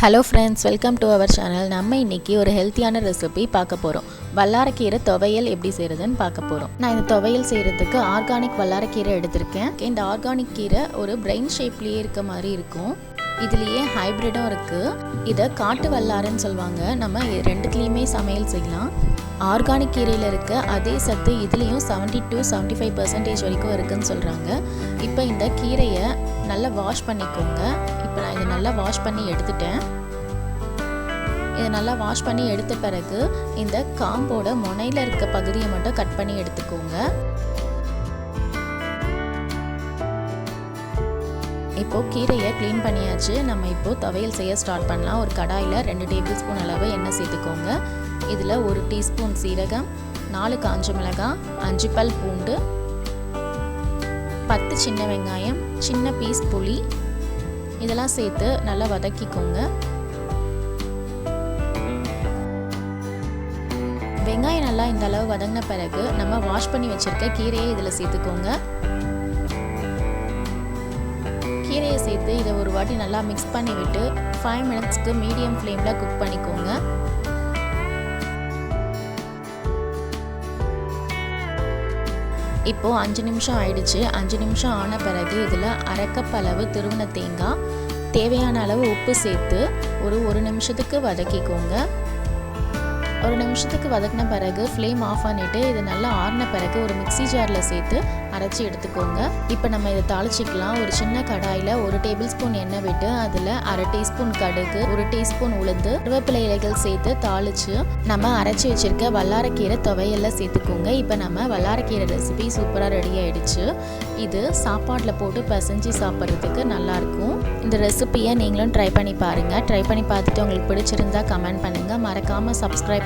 Hello friends welcome to our channel நம்ம இன்னைக்கு ஒரு ஹெல்த்தியான ரெசிபி பார்க்க போகிறோம் வல்லாரக்கீரை துவையல் எப்படி செய்கிறதுன்னு பார்க்க போகிறோம் நான் இந்த துவையல் செய்கிறதுக்கு ஆர்கானிக் வல்லாரக்கீரை எடுத்திருக்கேன். இந்த ஆர்கானிக் கீரை ஒரு பிரெயின் ஷேப்லேயே இருக்க மாதிரி இருக்கும். இதுலேயே ஹைப்ரிடும் இருக்குது இதை காட்டு வல்லாரன்னு சொல்லுவாங்க. நம்ம ரெண்டுத்துலேயுமே சமையல் செய்யலாம். ஆர்கானிக் கீரையில் இருக்க அதே சத்து இதுலேயும் seventy two seventy five percentage வரைக்கும் இருக்குதுன்னு சொல்கிறாங்க இப்போ இந்த கீரையை நல்லா வாஷ் பண்ணிக்கோங்க. இப்போ நான் இதை நல்லா வாஷ் பண்ணி எடுத்துட்டேன். இதை நல்லா வாஷ் பண்ணி எடுத்த பிறகு இந்த காம்போட முனையில் இருக்க பகுதியை மட்டும் கட் பண்ணி எடுத்துக்கோங்க. இப்போது கீரையை க்ளீன் பண்ணியாச்சு. நம்ம இப்போது துவையல் செய்ய ஸ்டார்ட் பண்ணலாம். ஒரு கடாயில் ரெண்டு டேபிள் ஸ்பூன் அளவு எண்ணெய் சேர்த்துக்கோங்க. இதில் ஒரு டீஸ்பூன் சீரகம் நாலு காஞ்ச மிளகாய் அஞ்சு பல் பூண்டு பத்து சின்ன வெங்காயம் சின்ன பீஸ் புளி. இதெல்லாம் சேர்த்து நல்லா வதக்கிக்கோங்க. வெங்காயம் நல்லா இந்த அளவு வதங்கின பிறகு நம்ம வாஷ் பண்ணி வச்சுருக்க கீரையை இதில் சேர்த்துக்கோங்க. கீரையை சேர்த்து இதை ஒரு வாட்டி நல்லா மிக்ஸ் பண்ணிவிட்டு ஃபைவ் மினிட்ஸ்க்கு மீடியம் ஃப்ளேமில் குக் பண்ணிக்கோங்க. இப்போது அஞ்சு நிமிஷம் ஆயிடுச்சு. அஞ்சு நிமிஷம் ஆன பிறகு இதில் அரைக்கப்பளவு திருவண தேங்காய் தேவையான அளவு உப்பு சேர்த்து ஒரு ஒரு நிமிஷத்துக்கு வதக்கிக்கோங்க. ஒரு நிமிஷத்துக்கு வதக்கின பிறகு ஃப்ளேம் ஆஃப் பண்ணிவிட்டு இது நல்லா ஆறின பிறகு ஒரு மிக்சி ஜாரில் சேர்த்து அரைச்சி எடுத்துக்கோங்க. இப்போ நம்ம இதை தாளிச்சிக்கலாம். ஒரு சின்ன கடாயில் ஒரு டேபிள் ஸ்பூன் எண்ணெய் விட்டு அதில் அரை டீஸ்பூன் கடுகு ஒரு டீஸ்பூன் உளுந்து கருவேப்பிலை இலைகள் சேர்த்து தாளித்து நம்ம அரைச்சி வச்சுருக்க வல்லாரக்கீரை துவையெல்லாம் சேர்த்துக்கோங்க. இப்போ நம்ம வல்லாரக்கீரை ரெசிபி சூப்பராக ரெடி ஆகிடுச்சு இது சாப்பாட்டில் போட்டு பிசைஞ்சு சாப்பிட்றதுக்கு நல்லாயிருக்கும். இந்த ரெசிப்பியை நீங்களும் ட்ரை பண்ணி பாருங்கள் ட்ரை பண்ணி பார்த்துட்டு உங்களுக்கு பிடிச்சிருந்தா கமெண்ட் பண்ணுங்கள் மறக்காமல் சப்ஸ்கிரைப்